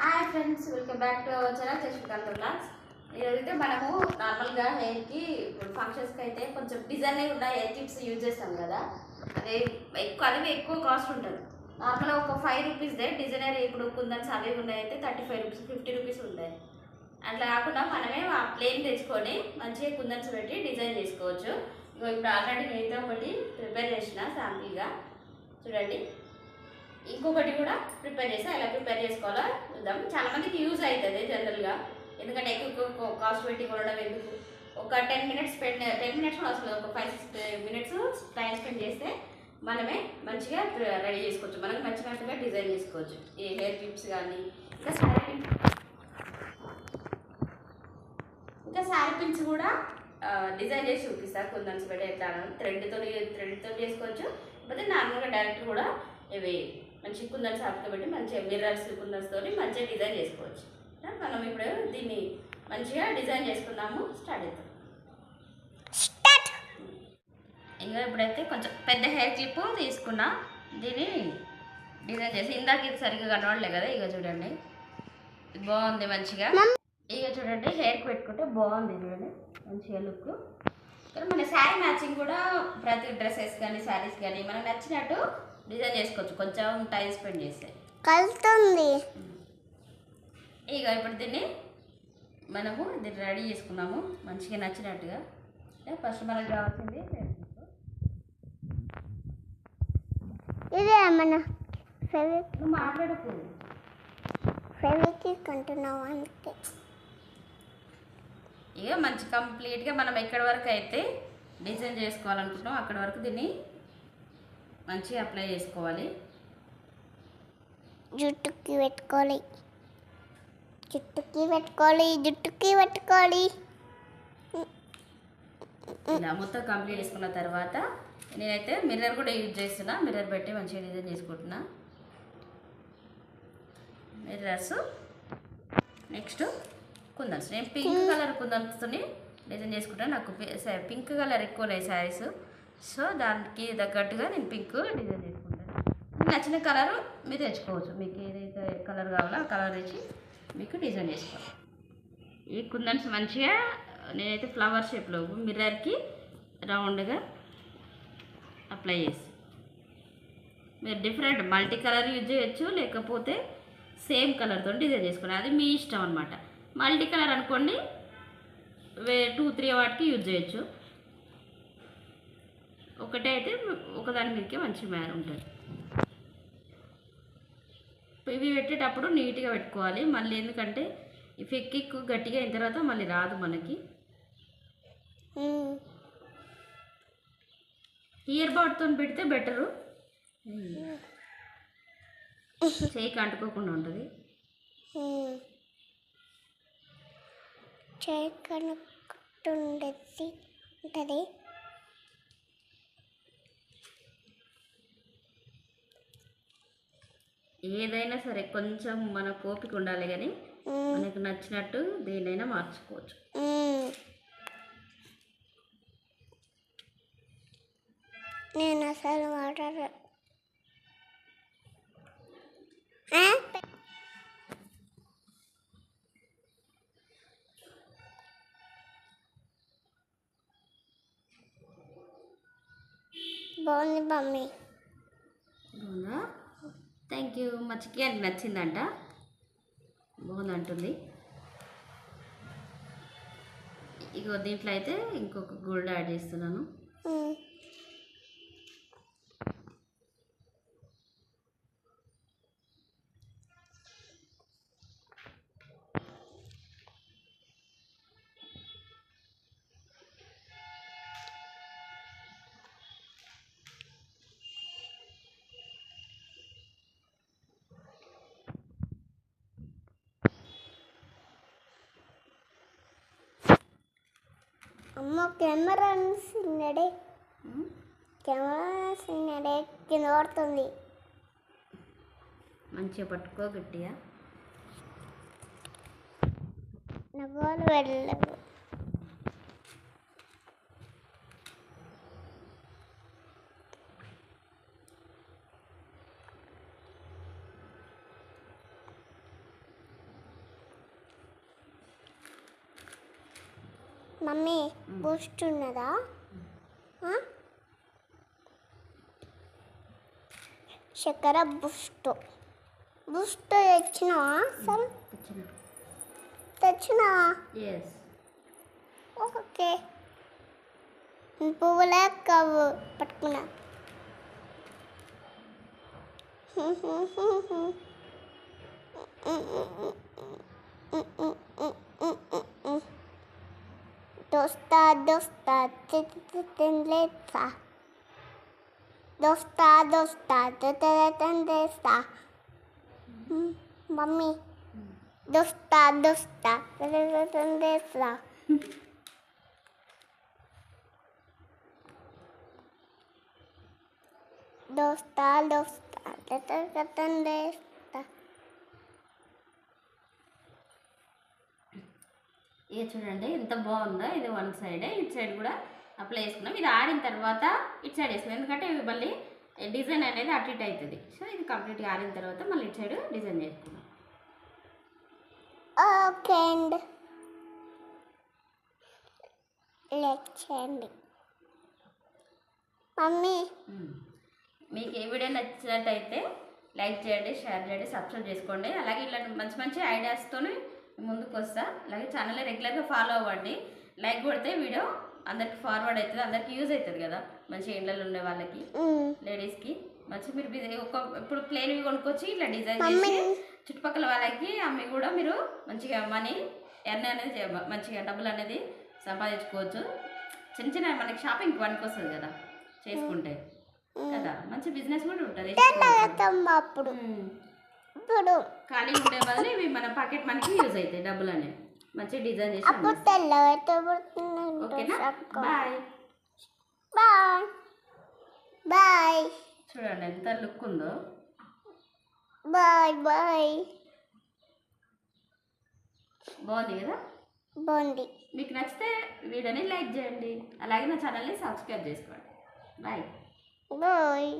Hi friends welcome back to our channel చశ్మికాంత్ class ఈరోజైతే మనము నార్మల్గా హెయిర్కి ఇప్పుడు ఫంక్షన్స్కి అయితే కొంచెం డిజైన్ అయి ఉన్న హెయిర్ టిప్స్ యూజ్ చేస్తాం కదా. అదే ఎక్కువ అవి ఎక్కువ కాస్ట్ ఉంటుంది. నార్మల్గా ఒక ఫైవ్ రూపీస్దే డిజైనర్ ఇప్పుడు కుందన్స్ అవి ఉన్నాయి అయితే thirty five rupees fifty rupees ఉంటాయి. అట్లా కాకుండా మనమే ఆ ప్లేన్ తెచ్చుకొని మంచిగా కుందన్స్ పెట్టి డిజైన్ చేసుకోవచ్చు. ఇప్పుడు ఆల్రెడీ నేనైతే ఒకటి ప్రిపేర్ చేసిన శాంపుల్గా. చూడండి. ఇంకొకటి కూడా ప్రిపేర్ చేసి. ఎలా ప్రిపేర్ చేసుకోవాలో చూద్దాం. చాలా మందికి యూజ్ అవుతుంది జనరల్గా. ఎందుకంటే ఎక్కువ కాస్ట్ పెట్టి కొనడం ఎందుకు? ఒక ten minutes spend ten minutes కూడా అసలు ఒక five six minutes time spend చేస్తే మనమే మంచిగా రెడీ చేసుకోవచ్చు. మనకు నచ్చినట్టుగా డిజైన్ చేసుకోవచ్చు. ఈ హెయిర్ క్లిప్స్ కానీ ఇంకా శారీ ఇంకా శారీ పిన్స్ కూడా డిజైన్ చేసి చూపిస్తా. కుందన్స్ పెట్టి ఎట్లా థ్రెడ్తో థ్రెడ్తో చేసుకోవచ్చు. లేకపోతే నార్మల్గా డైరెక్ట్ కూడా ఇవి మంచి కుందన్స్ పెట్టి మంచిగా మిర్రర్స్ కుందన్స్తో మంచిగా డిజైన్ చేసుకోవచ్చు. మనం ఇప్పుడు దీన్ని మంచిగా డిజైన్ చేసుకుందాము స్టార్ట్ అవుతాం ఇంకా ఇప్పుడైతే కొంచెం పెద్ద హెయిర్ క్లిప్ తీసుకున్నా దీన్ని డిజైన్ చేసి ఇందాక ఇది సరిగ్గా కనబడలే కదా ఇక చూడండి. ఇది బాగుంది మంచిగా. ఇక చూడండి హెయిర్కి పెట్టుకుంటే బాగుంది చూడండి మంచిగా లుక్. మన శారీ మ్యాచింగ్ కూడా ప్రతి డ్రెస్సెస్ కానీ శారీస్ కానీ మనకు నచ్చినట్టు డిజైన్ చేసుకోవచ్చు. కొంచెం టైం స్పెండ్ చేస్తే. కలుతుంది. ఇక ఇప్పుడు దీన్ని మనము దీన్ని రెడీ చేసుకున్నాము. మంచిగా నచ్చినట్టుగా. ఫస్ట్ మనకు కావాల్సింది. ఇదే మన మాట్లాడకు. ఫెవికి కొంటున్నావు అంతే ఇక మంచి కంప్లీట్గా మనం ఎక్కడి వరకు అయితే డిజైన్ చేసుకోవాలనుకుంటున్నాం అక్కడి వరకు దీన్ని మంచిగా అప్లై చేసుకోవాలి. జుట్టుకి పెట్టుకోవాలి. జుట్టుకి పెట్టుకోవాలి జుట్టుకి పెట్టుకోవాలి. ఇలా మొత్తం కంప్లీట్ చేసుకున్న తర్వాత నేనైతే మిర్రర్ కూడా యూజ్ చేస్తున్నా. మిర్రర్ పెట్టి మంచిగా డిజైన్ చేసుకుంటున్నా. మిర్రర్స్ నెక్స్ట్ కుందన్స్ నేను పింక్ కలర్ కుందన్స్తో డిజైన్ చేసుకుంటాను నాకు పింక్ కలర్ ఎక్కువ ఉన్నాయి శారీస్ సో దానికి తగ్గట్టుగా నేను పింక్ డిజైన్ చేసుకుంటాను మీకు నచ్చిన కలరు మీరు తెచ్చుకోవచ్చు. మీకు ఏదైతే కలర్ కావాలో ఆ కలర్ తెచ్చి మీకు డిజైన్ చేసుకోవాలి. ఈ కుందన్స్ మంచిగా నేనైతే ఫ్లవర్ షేప్లో మిర్రర్కి రౌండ్గా అప్లై చేసి. మీరు డిఫరెంట్ మల్టీ కలర్ యూజ్ చేయొచ్చు లేకపోతే సేమ్ కలర్తో డిజైన్ చేసుకోండి. అది మీ ఇష్టం అనమాట మల్టీ కలర్ అనుకోండి వే టూ త్రీ వాటికి యూజ్ చేయొచ్చు. ఒకటే అయితే ఒకదాని మీదకే మంచి మేర ఉంటుంది. ఇవి పెట్టేటప్పుడు నీట్గా పెట్టుకోవాలి. మళ్ళీ ఎందుకంటే ఈ ఫెక్కిక్ గట్టిగా అయిన తర్వాత మళ్ళీ రాదు మనకి. ఇయర్ బడ్తో పెడితే బెటరు. చేయికి అంటుకోకుండా ఉంటుంది. చేయి కనుక్కుండేది ఉంటుంది. ఏదైనా సరే కొంచెం మన ఓపిక ఉండాలి కానీ. మనకు నచ్చినట్టు దేన్నైనా మార్చుకోవచ్చు. నేను అసలు వాటర్ బాగుంది మమ్మీ థ్యాంక్ యూ మా అని నచ్చిందంట. బాగుందంటుంది. ఇగో దీంట్లో అయితే ఇంకొక గోల్డ్ యాడ్ చేస్తున్నాను. అమ్మ కెమెరా సిన్నడే. కెమెరా సిన్నడే కింద పడుతుంది మంచిగా పట్టుకో గట్టిగా నా గోలు వెళ్ళవు మమ్మీ బూస్ట్ ఉన్నదా? చక్కెర బూస్ట్. బూస్ట్ తెచ్చినావా సరే తెచ్చినావా ఎస్ ఓకే. పువ్వులే కవ్వు పట్టుకున్నా. Dosta, dosta, tenleza. Dosta, dosta, tenleza. Mami. Dosta, dosta, tenleza. Dosta, dosta, tenleza. ఇక చూడండి ఎంత బాగుందో. ఇది వన్ సైడ్ ఇటు సైడ్ కూడా అప్లై చేసుకున్నాం. ఇది ఆడిన తర్వాత ఇటు సైడ్ వేసుకున్నాం. ఎందుకంటే ఇవి మళ్ళీ డిజైన్ అనేది అటు ఇటు అవుతుంది. సో ఇది కంప్లీట్గా ఆడిన తర్వాత మళ్ళీ ఇటు సైడ్ డిజైన్ చేసుకున్నాం ఓకే అండి. లైక్ చేయండి. మమ్మీ. మ్మ్. మీకు ఏ వీడియో నచ్చినట్టయితే లైక్ చేయండి షేర్ చేయండి సబ్స్క్రైబ్ చేసుకోండి. అలాగే ఇలాంటి మంచి మంచి ఐడియాస్తోనే ముందుకు వస్తా అలాగే ఛానల్ని రెగ్యులర్గా ఫాలో అవ్వండి. లైక్ కొడితే వీడియో అందరికి ఫార్వర్డ్ అవుతుంది అందరికి యూజ్ అవుతుంది కదా మంచి ఇండ్లలో ఉండే వాళ్ళకి లేడీస్కి మంచి మీరు బిజీ ఒక ఇప్పుడు ప్లేన్వి కొనుక్కొచ్చి ఇట్లా డిజైన్. చేసి చుట్టుపక్కల వాళ్ళకి అమ్మి కూడా మీరు మంచిగా మనీ ఎర్న్ అనేది మంచిగా డబ్బులు అనేది సంపాదించుకోవచ్చు. చిన్న చిన్న మనకి షాపింగ్ పనికి వస్తుంది కదా చేసుకుంటే. కదా మంచి బిజినెస్ కూడా ఉంటుంది. అప్పుడు. ఇప్పుడు ఖాళీ ఉండే బదులు ఇవి మన పాకెట్ మనకి యూజ్ అవుతాయి డబ్బులు అనేవి మంచి డిజైన్ చేసి అప్పుడు ఓకేనా? బాయ్. బాయ్. బాయ్. చూడండి ఎంత లుక్ ఉందో. Bye bye. బాగుంది కదా? బాగుంది. మీకు నచ్చితే వీడియోని లైక్ చేయండి. అలాగే నా ఛానల్ని సబ్స్క్రైబ్ చేసుకోండి. బాయ్. బాయ్.